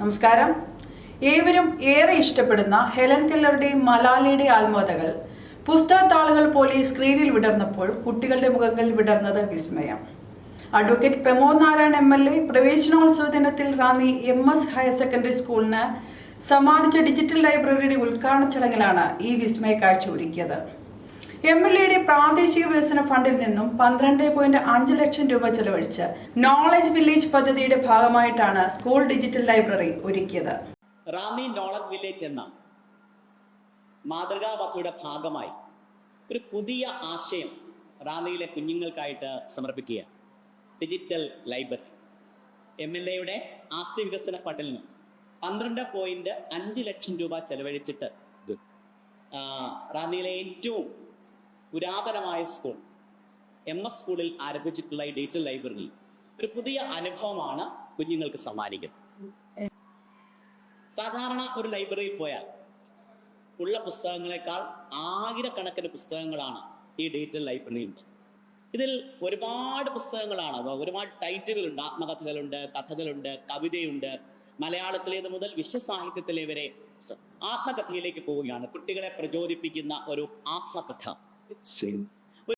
നമസ്കാരം. ഏവരും ഏറെ ഇഷ്ടപ്പെടുന്ന ഹെലൻ കെല്ലറുടെയും മലാലിയുടെയും ആത്മകഥകൾ. പുസ്തകത്താളുകൾ പോലെ സ്ക്രീനിൽ വിടർന്നപ്പോൾ കുട്ടികളുടെ മുഖങ്ങളിൽ വിടർന്നത് വിസ്മയം. Advocate Pramod Narayan M L A പ്രവേശനോത്സവ ദിനത്തിൽ Ranni M S higher secondary സ്കൂളിന് സമ്മാനിച്ച ഡിജിറ്റൽ ലൈബ്രറിയുടെ ഉദ്ഘാടന ചടങ്ങിലാണ് ഈ വിസ്മയ കാഴ്ച ഒരുക്കിയത്. എം എൽ എയുടെ പ്രാദേശിക വികസന ഫണ്ടിൽ നിന്നും പന്ത്രണ്ട് പോയിന്റ് അഞ്ച് ലക്ഷം രൂപ ചെലവഴിച്ച് നോളജ് വില്ലേജ് പദ്ധതിയുടെ ഭാഗമായിട്ടാണ് സ്കൂൾ ഡിജിറ്റൽ ലൈബ്രറി ഒരുക്കിയത്. റാന്നി നോളജ് വില്ലേജ് എന്ന മാതൃകാ പദ്ധതിയുടെ ഭാഗമായി ഒരു പുതിയ ആശയം റാന്നിയിലെ കുഞ്ഞുങ്ങൾക്കായിട്ട് സമർപ്പിക്കുക ഡിജിറ്റൽ ലൈബ്രറി എം എൽ എയുടെ ആസ്തി വികസന ഫണ്ടിൽ നിന്നും പന്ത്രണ്ട് പോയിന്റ് അഞ്ച് ലക്ഷം രൂപ ചെലവഴിച്ചിട്ട് റാന്നിയിലെ ഏറ്റവും പുരാതനമായ സ്കൂൾ എം എസ് സ്കൂളിൽ ആരംഭിച്ചിട്ടുള്ള ഈ ഡിജിറ്റൽ ലൈബ്രറി ഒരു പുതിയ അനുഭവമാണ് കുഞ്ഞുങ്ങൾക്ക് സമ്മാനിക്കുന്നത്. സാധാരണ ഒരു ലൈബ്രറിയിൽ പോയാൽ ഉള്ള പുസ്തകങ്ങളെക്കാൾ ആയിരക്കണക്കിന് പുസ്തകങ്ങളാണ് ഈ ഡിജിറ്റൽ ലൈബ്രറിയിൽ ഇതിൽ ഒരുപാട് പുസ്തകങ്ങളാണ്. ഒരുപാട് ടൈറ്റിലുകളുണ്ട് ആത്മകഥകളുണ്ട് കഥകളുണ്ട് കവിതയുണ്ട്. മലയാളത്തിലേത് മുതൽ വിശ്വസാഹിത്യത്തിലെ വരെ ആത്മകഥയിലേക്ക് പോവുകയാണ്. കുട്ടികളെ പ്രചോദിപ്പിക്കുന്ന ഒരു ആത്മകഥ. sing